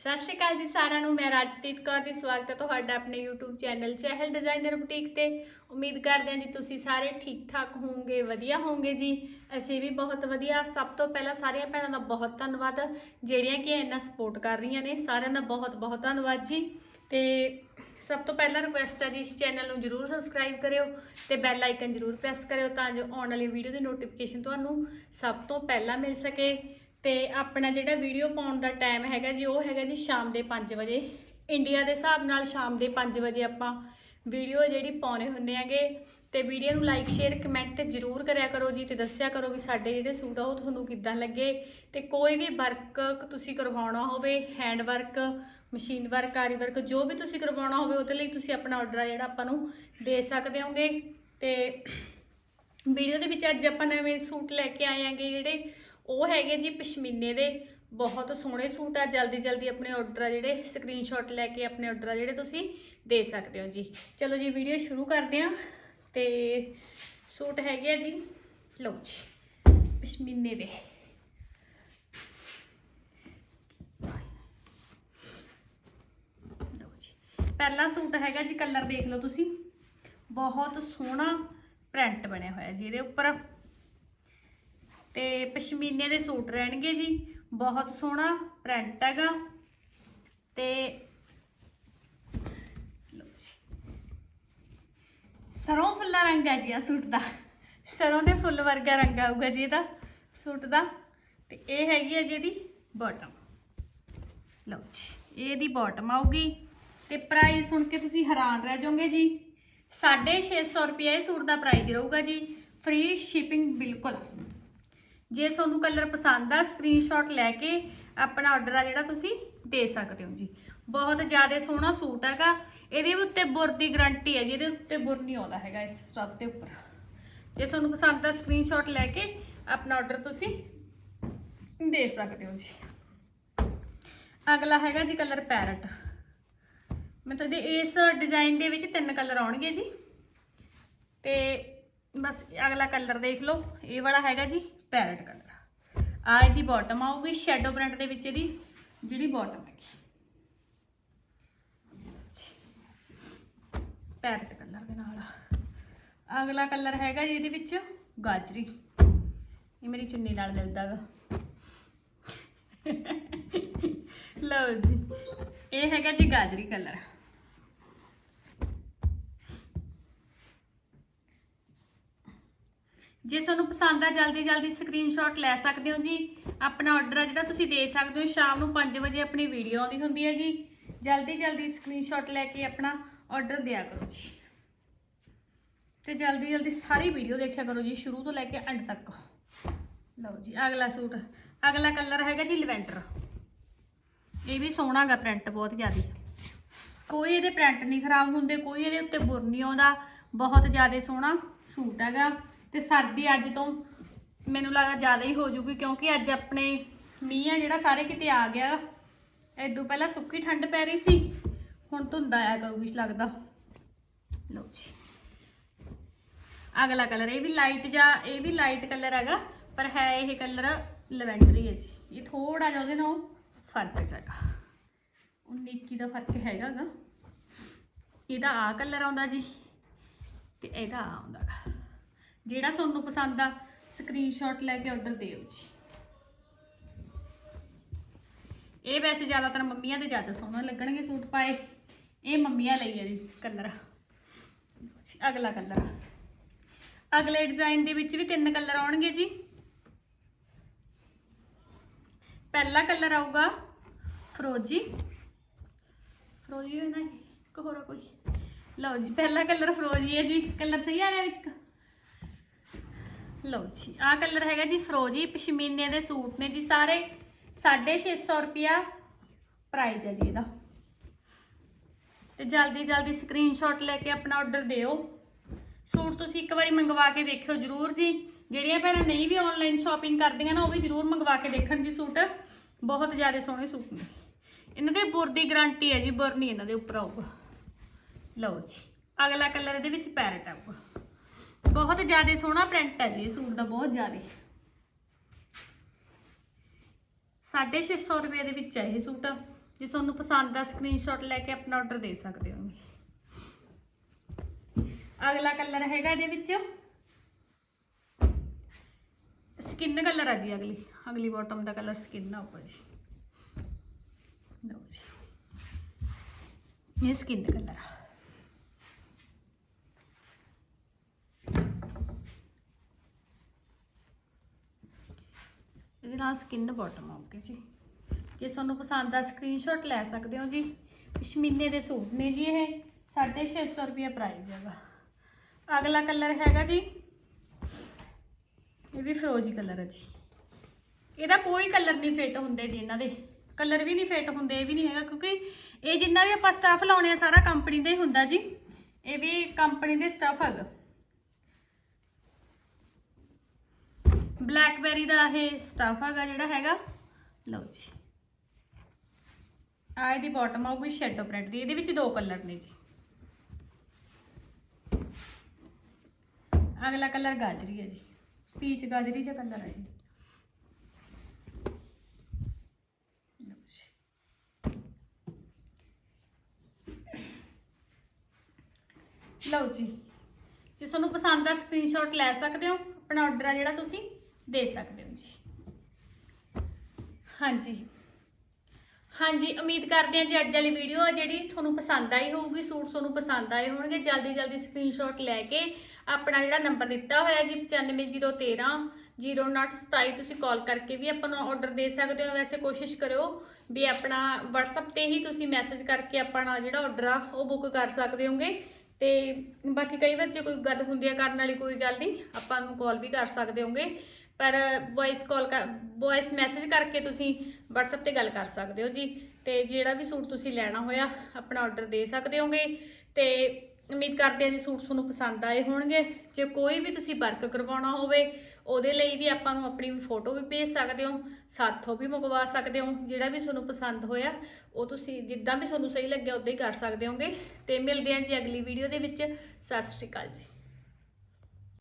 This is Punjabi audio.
ਸਤਿ ਸ਼੍ਰੀ ਅਕਾਲ ਜੀ ਸਾਰਿਆਂ ਨੂੰ, ਮੈਂ ਰਾਜਪ੍ਰੀਤ ਕੌਰ ਦੀ ਸਵਾਗਤ ਹੈ ਤੁਹਾਡਾ ਆਪਣੇ YouTube channel Chahal designer boutique ਤੇ। ਉਮੀਦ ਕਰਦੇ ਹਾਂ ਜੀ ਤੁਸੀਂ ਸਾਰੇ ਠੀਕ ਠਾਕ ਹੋਵੋਗੇ, ਵਧੀਆ ਹੋਵੋਗੇ ਜੀ। ਅਸੀਂ ਵੀ ਬਹੁਤ ਵਧੀਆ। ਸਭ ਤੋਂ ਪਹਿਲਾਂ ਸਾਰੀਆਂ ਭੈਣਾਂ ਦਾ ਬਹੁਤ ਧੰਨਵਾਦ, ਜਿਹੜੀਆਂ ਕਿ ਇੰਨਾ ਸਪੋਰਟ ਕਰ ਰਹੀਆਂ ਨੇ। ਸਾਰਿਆਂ ਦਾ ਬਹੁਤ ਬਹੁਤ ਧੰਨਵਾਦ ਜੀ। ਤੇ ਸਭ ਤੋਂ ਪਹਿਲਾਂ ਰਿਕੁਐਸਟ ਹੈ ਜੀ, ਇਸ ਚੈਨਲ ਨੂੰ ਜਰੂਰ ਸਬਸਕ੍ਰਾਈਬ ਕਰਿਓ ਤੇ ਬੈਲ ਆਈਕਨ ਜਰੂਰ ਪ੍ਰੈਸ ਕਰਿਓ ਤਾਂ ਜੋ ਆਉਣ ਵਾਲੀ ਵੀਡੀਓ ਦੀ ਨੋਟੀਫਿਕੇਸ਼ਨ ਤੁਹਾਨੂੰ ਸਭ ਤੋਂ ਪਹਿਲਾਂ ਮਿਲ ਸਕੇ। ਤੇ ਆਪਣਾ ਜਿਹੜਾ ਵੀਡੀਓ ਪਾਉਣ ਦਾ ਟਾਈਮ ਹੈਗਾ ਜੀ, ਉਹ ਹੈਗਾ ਜੀ ਸ਼ਾਮ ਦੇ 5 ਵਜੇ। ਇੰਡੀਆ ਦੇ ਹਿਸਾਬ ਨਾਲ ਸ਼ਾਮ ਦੇ 5 ਵਜੇ ਆਪਾਂ ਵੀਡੀਓ ਜਿਹੜੀ ਪਾਉਣੇ ਹੁੰਦੇ ਹੈਗੇ ਤੇ ਵੀਡੀਓ ਨੂੰ ਲਾਈਕ ਸ਼ੇਅਰ ਕਮੈਂਟ ਜਰੂਰ ਕਰਿਆ ਕਰੋ ਜੀ ਤੇ ਦੱਸਿਆ ਕਰੋ ਵੀ ਸਾਡੇ ਜਿਹੜੇ ਸੂਟ ਆ, ਉਹ ਤੁਹਾਨੂੰ ਕਿੱਦਾਂ ਲੱਗੇ। ਤੇ ਕੋਈ ਵੀ ਵਰਕ ਤੁਸੀਂ ਕਰਵਾਉਣਾ ਹੋਵੇ hand work machine work aari work ਜੋ ਵੀ ਤੁਸੀਂ ਕਰਵਾਉਣਾ ਹੋਵੇ, ਉਹਦੇ ਲਈ ਤੁਸੀਂ ਆਪਣਾ ਆਰਡਰ ਆ ਜਿਹੜਾ ਆਪਾਂ ਨੂੰ ਦੇ ਸਕਦੇ ਹੋਗੇ। ਤੇ ਵੀਡੀਓ ਦੇ ਵਿੱਚ ਅੱਜ ਆਪਾਂ ਨਵੇਂ ਸੂਟ ਲੈ ਕੇ ਆਏ ਆਂਗੇ ਜਿਹੜੇ ਉਹ ਹੈਗੇ ਜੀ ਪਸ਼ਮੀਨੇ ਦੇ। ਬਹੁਤ ਸੋਹਣੇ ਸੂਟ ਆ, ਜਲਦੀ ਜਲਦੀ ਆਪਣੇ ਆਰਡਰ ਆ ਜਿਹੜੇ ਸਕਰੀਨਸ਼ਾਟ ਲੈ ਕੇ ਆਪਣੇ ਆਰਡਰ ਆ ਜਿਹੜੇ ਤੁਸੀਂ ਦੇ ਸਕਦੇ ਹੋ ਜੀ। ਚਲੋ ਜੀ ਵੀਡੀਓ ਸ਼ੁਰੂ ਕਰਦੇ ਹਾਂ। ਤੇ ਸੂਟ ਹੈਗੇ ਆ ਜੀ, ਲਓ ਜੀ, ਪਸ਼ਮੀਨੇ ਦੇ। ਪਹਿਲਾ ਸੂਟ ਹੈਗਾ ਜੀ ਕਲਰ ਦੇਖ ਲਓ ਤੁਸੀਂ। ਬਹੁਤ ਸੋਹਣਾ ਪ੍ਰਿੰਟ ਬਣਿਆ ਹੋਇਆ ਜੀ, ਇਹਦੇ ਉੱਪਰ ਤੇ ਪਸ਼ਮੀਨੇ ਦੇ ਸੂਟ ਰਹਿਣਗੇ ਜੀ। ਬਹੁਤ ਸੋਹਣਾ ਪ੍ਰਿੰਟ ਹੈਗਾ। ਤੇ ਲਓ ਜੀ। ਸਰੋਂ ਫੁੱਲਾ ਰੰਗ ਹੈ ਜੀ ਆ ਸੂਟ ਦਾ। ਸਰੋਂ ਦੇ ਫੁੱਲ ਵਰਗਾ ਰੰਗ ਆਊਗਾ ਜੀ ਇਹਦਾ ਸੂਟ ਦਾ। ਤੇ ਇਹ ਹੈਗੀ ਹੈ ਜਿਹਦੀ ਇਹਦੀ ਬਾਟਮ ਲਓ ਜੀ ਇਹਦੀ ਬਾਟਮ ਆਊਗੀ। ਤੇ ਪ੍ਰਾਈਸ ਸੁਣ ਕੇ ਤੁਸੀਂ ਹੈਰਾਨ ਰਹਿ ਜਾਓਗੇ ਜੀ। 650 ਰੁਪਏ ਇਹ ਸੂਟ ਦਾ ਪ੍ਰਾਈਸ ਰਹੂਗਾ ਜੀ। ਫ੍ਰੀ ਸ਼ਿਪਿੰਗ ਬਿਲਕੁਲ। ਜੇ ਤੁਹਾਨੂੰ ਕਲਰ ਪਸੰਦ ਆ ਸਕਰੀਨਸ਼ਾਟ ਲੈ ਕੇ ਆਪਣਾ ਆਰਡਰ ਆ ਜਿਹੜਾ ਤੁਸੀਂ ਦੇ ਸਕਦੇ ਹੋ ਜੀ। ਬਹੁਤ ਜ਼ਿਆਦਾ ਸੋਹਣਾ ਸੂਟ ਹੈਗਾ। ਇਹਦੇ ਉੱਤੇ ਬੁਰ ਦੀ ਗਾਰੰਟੀ ਹੈ ਜੀ, ਇਹਦੇ ਉੱਤੇ ਬੁਰ ਨਹੀਂ ਆਉਂਦਾ ਹੈਗਾ ਇਸ ਸਟਫ ਦੇ ਉੱਪਰ। ਜੇ ਤੁਹਾਨੂੰ ਪਸੰਦ ਆ ਸਕਰੀਨਸ਼ਾਟ ਲੈ ਕੇ ਆਪਣਾ ਆਰਡਰ ਤੁਸੀਂ ਦੇ ਸਕਦੇ ਹੋ ਜੀ। ਅਗਲਾ ਹੈਗਾ ਜੀ ਕਲਰ ਪੈਰਟ ਮਤਲਬ ਦੇ ਇਸ ਡਿਜ਼ਾਈਨ ਦੇ ਵਿੱਚ ਤਿੰਨ ਕਲਰ ਆਉਣਗੇ ਜੀ। ਤੇ ਬਸ ਅਗਲਾ ਕਲਰ ਦੇਖ ਲਓ। ਇਹ ਵਾਲਾ ਹੈਗਾ ਜੀ। ਪੈਰਟ ਕਲਰ ਆ। ਇਹਦੀ ਬਾਟਮ ਆਊਗੀ ਸ਼ੈਡੋ ਪ੍ਰਿੰਟ ਦੇ ਵਿੱਚ ਇਹਦੀ ਜਿਹੜੀ ਬਾਟਮ ਹੈਗੀ। ਪੈਰਟ ਕਲਰ ਦੇ ਨਾਲ ਅਗਲਾ ਕਲਰ ਹੈਗਾ ਜੀ ਇਹਦੇ ਵਿੱਚ ਗਾਜਰੀ। ਇਹ ਮੇਰੀ ਚੁੰਨੀ ਨਾਲ ਮਿਲਦਾਗਾ ਲਓ ਜੀ। ਇਹ ਹੈਗਾ ਜੀ ਗਾਜਰੀ ਕਲਰ ਜੇ ਤੁਹਾਨੂੰ ਪਸੰਦ ਆ, ਜਲਦੀ ਜਲਦੀ ਸਕਰੀਨਸ਼ਾਟ ਲੈ ਸਕਦੇ ਹੋ ਜੀ। ਆਪਣਾ ਆਰਡਰ ਆ ਜਿਹੜਾ ਤੁਸੀਂ ਦੇ ਸਕਦੇ ਹੋ, ਸ਼ਾਮ ਨੂੰ 5 ਵਜੇ ਆਪਣੀ ਵੀਡੀਓ ਆਉਂਦੀ ਹੁੰਦੀ ਹੈਗੀ। ਜਲਦੀ ਜਲਦੀ ਸਕਰੀਨਸ਼ਾਟ ਲੈ ਕੇ ਆਪਣਾ ਆਰਡਰ ਦਿਆ ਕਰੋ ਜੀ। ਤੇ ਜਲਦੀ ਜਲਦੀ ਸਾਰੀ ਵੀਡੀਓ ਦੇਖਿਆ ਕਰੋ ਜੀ, ਸ਼ੁਰੂ ਤੋਂ ਲੈ ਕੇ ਐਂਡ ਤੱਕ। ਲਓ ਜੀ, ਅਗਲਾ ਸੂਟ। ਅਗਲਾ ਕਲਰ ਹੈਗਾ ਜੀ ਲਵੈਂਡਰ। ਇਹ ਵੀ ਸੋਹਣਾ ਗਾ ਪ੍ਰਿੰਟ ਬਹੁਤ ਜ਼ਿਆਦਾ। ਕੋਈ ਇਹਦੇ ਪ੍ਰਿੰਟ ਨਹੀਂ ਖਰਾਬ ਹੁੰਦੇ, ਕੋਈ ਇਹਦੇ ਉੱਤੇ ਬੁਰ ਨਹੀਂ ਆਉਂਦਾ। ਬਹੁਤ ਜ਼ਿਆਦਾ ਸੋਹਣਾ ਸੂਟ ਹੈਗਾ। ਤੇ ਸਰਦੀ ਅੱਜ ਤੋਂ ਮੈਨੂੰ ਲੱਗਦਾ ਜ਼ਿਆਦਾ ਹੀ ਹੋ ਜੂਗੀ ਕਿਉਂਕਿ ਅੱਜ ਆਪਣੇ ਮੀਂਹ ਆ ਜਿਹੜਾ ਸਾਰੇ ਕਿਤੇ ਆ ਗਿਆ। ਐਦੋਂ ਪਹਿਲਾਂ ਸੁੱਕੀ ਠੰਡ ਪੈ ਰਹੀ ਸੀ, ਹੁਣ ਧੁੰਦ ਆਇਆ ਕਰੂਗੀ ਲੱਗਦਾ। ਲਓ ਜੀ। ਅਗਲਾ ਕਲਰ ਇਹ ਵੀ ਲਾਈਟ ਜਾਂ ਇਹ ਵੀ ਲਾਈਟ ਕਲਰ ਹੈਗਾ, ਪਰ ਹੈ ਇਹ ਕਲਰ ਲਵੈਂਡਰ ਹੀ ਹੈ ਜੀ। ਇਹ ਥੋੜਾ ਜਿਹਾ ਉਹਦੇ ਨਾਲ ਫ਼ਰਕ ਹੈਗਾ। 19 21 ਦਾ ਫ਼ਰਕ ਹੈਗਾ ਗਾ। ਇਹਦਾ ਆ ਕਲਰ ਆਉਂਦਾ ਜੀ, ਤੇ ਇਹਦਾ ਆ ਆਉਂਦਾ ਗਾ। ਜਿਹੜਾ ਤੁਹਾਨੂੰ ਪਸੰਦ ਆ ਸਕਰੀਨਸ਼ਾਟ ਲੈ ਕੇ ਆਰਡਰ ਦਿਓ ਜੀ। ਇਹ ਵੈਸੇ ਜ਼ਿਆਦਾਤਰ ਮੰਮੀਆਂ ਦੇ ਜ਼ਿਆਦਾ ਸੋਹਣੇ ਲੱਗਣਗੇ ਸੂਟ ਪਾਏ। ਇਹ ਮੰਮੀਆਂ ਲਈ ਹੈ ਜੀ ਕਲਰ ਅਗਲਾ ਕਲਰ ਅਗਲੇ ਡਿਜ਼ਾਈਨ ਦੇ ਵਿੱਚ ਵੀ ਤਿੰਨ ਕਲਰ ਆਉਣਗੇ ਜੀ। ਪਹਿਲਾ ਕਲਰ ਆਊਗਾ ਫਰੋਜੀ ਫਰੋਜੀ ਹੈ ਨਾ ਇੱਕ ਹੋਰ ਕੋਈ। ਲਓ ਜੀ, ਪਹਿਲਾ ਕਲਰ ਫਰੋਜੀ ਹੈ ਜੀ। ਕਲਰ ਸਹੀ ਆ ਰਿਹਾ ਵਿੱਚ? ਲਓ ਜੀ, ਆਹ ਕਲਰ ਹੈਗਾ ਜੀ ਫਰੋਜੀ ਪਸ਼ਮੀਨੇ ਦੇ ਸੂਟ ਨੇ ਜੀ ਸਾਰੇ। 650 ਰੁਪਿਆ ਪ੍ਰਾਈਸ ਹੈ ਜੀ ਇਹਦਾ। ਤੇ ਜਲਦੀ ਜਲਦੀ ਸਕਰੀਨਸ਼ਾਟ ਲੈ ਕੇ ਆਪਣਾ ਆਰਡਰ ਦਿਓ। ਸੂਟ ਤੁਸੀਂ ਇੱਕ ਵਾਰੀ ਮੰਗਵਾ ਕੇ ਦੇਖਿਓ ਜਰੂਰ ਜੀ। ਜਿਹੜੀਆਂ ਭੈਣਾਂ ਨਹੀਂ ਵੀ ਆਨਲਾਈਨ ਸ਼ਾਪਿੰਗ ਕਰਦੀਆਂ ਨਾ, ਉਹ ਵੀ ਜਰੂਰ ਮੰਗਵਾ ਕੇ ਦੇਖਣ ਜੀ ਸੂਟ। ਬਹੁਤ ਜ਼ਿਆਦਾ ਸੋਹਣੇ ਸੂਟ ਨੇ। ਇਹਨਾਂ ਦੇ ਬੁਰ ਦੀ ਗਾਰੰਟੀ ਹੈ ਜੀ, ਬੁਰ ਨਹੀਂ ਇਹਨਾਂ ਦੇ ਉੱਪਰ ਆਊਗਾ। ਲਓ ਜੀ, ਅਗਲਾ ਕਲਰ ਇਹਦੇ ਵਿੱਚ ਪੈਰਟ ਆਊਗਾ। ਬਹੁਤ ਜ਼ਿਆਦਾ ਸੋਹਣਾ ਪ੍ਰਿੰਟ ਹੈ ਜੀ, ਇਹ ਸੂਟ ਦਾ ਬਹੁਤ ਜ਼ਿਆਦਾ। 650 ਰੁਪਏ ਦੇ ਵਿੱਚ ਹੈ ਇਹ ਸੂਟ। ਜੇ ਤੁਹਾਨੂੰ ਪਸੰਦ ਆ ਸਕਰੀਨਸ਼ਾਟ ਲੈ ਕੇ ਆਪਣਾ ਆਰਡਰ ਦੇ ਸਕਦੇ ਹੋ ਅਗਲਾ ਕਲਰ ਹੈਗਾ ਇਹਦੇ ਵਿੱਚ। ਸਕਿਨ ਕਲਰ ਆ ਜੀ ਅਗਲੀ। ਅਗਲੀ ਬਾਟਮ ਦਾ ਕਲਰ ਸਕਿਨ ਆ ਉੱਪਰ ਜੀ। ਲਓ ਜੀ। ਇਹ ਸਕਿਨ ਕਲਰ ਆ। ਇਹਦੇ ਨਾਲ ਸਕਿਨ ਬਾਟਮ ਆਉਗੀ ਜੀ? ਜੇ ਤੁਹਾਨੂੰ ਪਸੰਦ ਆ ਸਕਰੀਨਸ਼ਾਟ ਲੈ ਸਕਦੇ ਹੋ ਜੀ। ਪਸ਼ਮੀਨੇ ਦੇ ਸੂਟ ਨੇ ਜੀ ਇਹ। 650 ਰੁਪਏ ਪ੍ਰਾਈਸ ਹੈਗਾ ਅਗਲਾ ਕਲਰ ਹੈਗਾ ਜੀ। ਇਹ ਵੀ ਫਿਰੋਜ਼ੀ ਕਲਰ ਹੈ ਜੀ। ਇਹਦਾ ਕੋਈ ਕਲਰ ਨਹੀਂ ਫਿੱਟ ਹੁੰਦੇ ਜੀ ਇਹਨਾਂ ਦੇ। ਕਲਰ ਵੀ ਨਹੀਂ ਫਿੱਟ ਹੁੰਦੇ, ਇਹ ਵੀ ਨਹੀਂ ਹੈਗਾ, ਕਿਉਂਕਿ ਇਹ ਜਿੰਨਾ ਵੀ ਆਪਾਂ ਸਟੱਫ ਲਾਉਣੇ ਆ, ਸਾਰਾ ਕੰਪਨੀ ਦਾ ਹੀ ਹੁੰਦਾ ਜੀ। ਇਹ ਵੀ ਕੰਪਨੀ ਦੇ ਸਟੱਫ ਹੈਗਾ ਬਲੈਕਬੈਰੀ ਦਾ ਇਹ ਸਟੱਫ ਹੈਗਾ ਜਿਹੜਾ ਹੈਗਾ। ਲਓ ਜੀ। ਆ ਇਹਦੀ ਬਾਟਮ ਆਊਗੀ ਸ਼ੈਡੋ ਪ੍ਰਿੰਟ ਦੀ, ਇਹਦੇ ਵਿੱਚ ਦੋ ਕਲਰ ਨੇ ਜੀ। ਅਗਲਾ ਕਲਰ ਗਾਜਰੀ ਹੈ ਜੀ। ਪੀਚ ਗਾਜਰੀ ਜਿਹਾ ਕਲਰ ਹੈ ਲਓ ਜੀ। ਲਓ ਜੀ। ਜੇ ਤੁਹਾਨੂੰ ਪਸੰਦ ਆ ਸਕਰੀਨਸ਼ਾਟ ਲੈ ਸਕਦੇ ਹੋ, ਆਪਣਾ ਆਰਡਰ ਆ ਜਿਹੜਾ ਤੁਸੀਂ। ਦੇ ਸਕਦੇ ਹੋ ਜੀ। ਹਾਂਜੀ। ਹਾਂਜੀ, ਉਮੀਦ ਕਰਦੇ ਹਾਂ ਜੀ ਅੱਜ ਵਾਲੀ ਵੀਡੀਓ ਆ ਜਿਹੜੀ ਤੁਹਾਨੂੰ ਪਸੰਦ ਆਈ ਹੋਊਗੀ, ਸੂਟ ਤੁਹਾਨੂੰ ਪਸੰਦ ਆਏ ਹੋਣਗੇ, ਜਲਦੀ ਜਲਦੀ ਸਕਰੀਨਸ਼ਾਟ ਲੈ ਕੇ ਆਪਣਾ ਜਿਹੜਾ ਨੰਬਰ ਦਿੱਤਾ ਹੋਇਆ ਜੀ 95013 0927 ਤੁਸੀਂ ਕਾਲ ਕਰਕੇ ਵੀ ਆਪਾਂ ਨੂੰ ਆਰਡਰ ਦੇ ਸਕਦੇ ਹੋ। ਵੈਸੇ ਕੋਸ਼ਿਸ਼ ਕਰਿਓ ਵੀ ਆਪਣਾ WhatsApp ਤੇ ਹੀ ਤੁਸੀਂ ਮੈਸੇਜ ਕਰਕੇ ਆਪਣਾ ਜਿਹੜਾ ਆਰਡਰ ਆ, ਉਹ ਬੁੱਕ ਕਰ ਸਕਦੇ ਹੋਗੇ। ਤੇ ਬਾਕੀ ਕਈ ਵਾਰ ਜੇ ਕੋਈ ਗੱਲ ਹੁੰਦੀ ਆ ਕਰਨ ਵਾਲੀ ਕੋਈ ਗੱਲ ਨਹੀਂ, ਆਪਾਂ ਨੂੰ ਕਾਲ ਵੀ ਕਰ ਸਕਦੇ ਹੋਗੇ। ਪਰ ਵੌਇਸ ਕਾਲ ਕਰ ਵੌਇਸ ਮੈਸੇਜ ਕਰਕੇ ਤੁਸੀਂ WhatsApp ਤੇ ਗੱਲ ਕਰ ਸਕਦੇ ਹੋ ਜੀ। ਤੇ ਜਿਹੜਾ ਵੀ ਸੂਟ ਤੁਸੀਂ ਲੈਣਾ ਹੋਇਆ, ਆਪਣਾ ਆਰਡਰ ਦੇ ਸਕਦੇ ਹੋਗੇ। ਤੇ ਉਮੀਦ ਕਰਦੇ ਹਾਂ ਜੀ ਸੂਟ ਤੁਹਾਨੂੰ ਪਸੰਦ ਆਏ ਹੋਣਗੇ। ਜੇ ਕੋਈ ਵੀ ਤੁਸੀਂ ਵਰਕ ਕਰਵਾਉਣਾ ਹੋਵੇ, ਉਹਦੇ ਲਈ ਵੀ ਆਪਾਂ ਨੂੰ ਆਪਣੀ ਫੋਟੋ ਵੀ ਭੇਜ ਸਕਦੇ ਹੋ, ਸਾਥੋਂ ਵੀ ਮੰਗਵਾ ਸਕਦੇ ਹੋ। ਜਿਹੜਾ ਵੀ ਤੁਹਾਨੂੰ ਪਸੰਦ ਹੋਇਆ, ਉਹ ਤੁਸੀਂ ਜਿੱਦਾਂ ਵੀ ਤੁਹਾਨੂੰ ਸਹੀ ਲੱਗਿਆ, ਉਦਾਂ ਹੀ ਕਰ ਸਕਦੇ ਹੋਗੇ। ਤੇ ਮਿਲਦੇ ਹਾਂ ਜੀ ਅਗਲੀ ਵੀਡੀਓ ਦੇ ਵਿੱਚ। ਸਤਿ ਸ਼੍ਰੀ ਅਕਾਲ ਜੀ।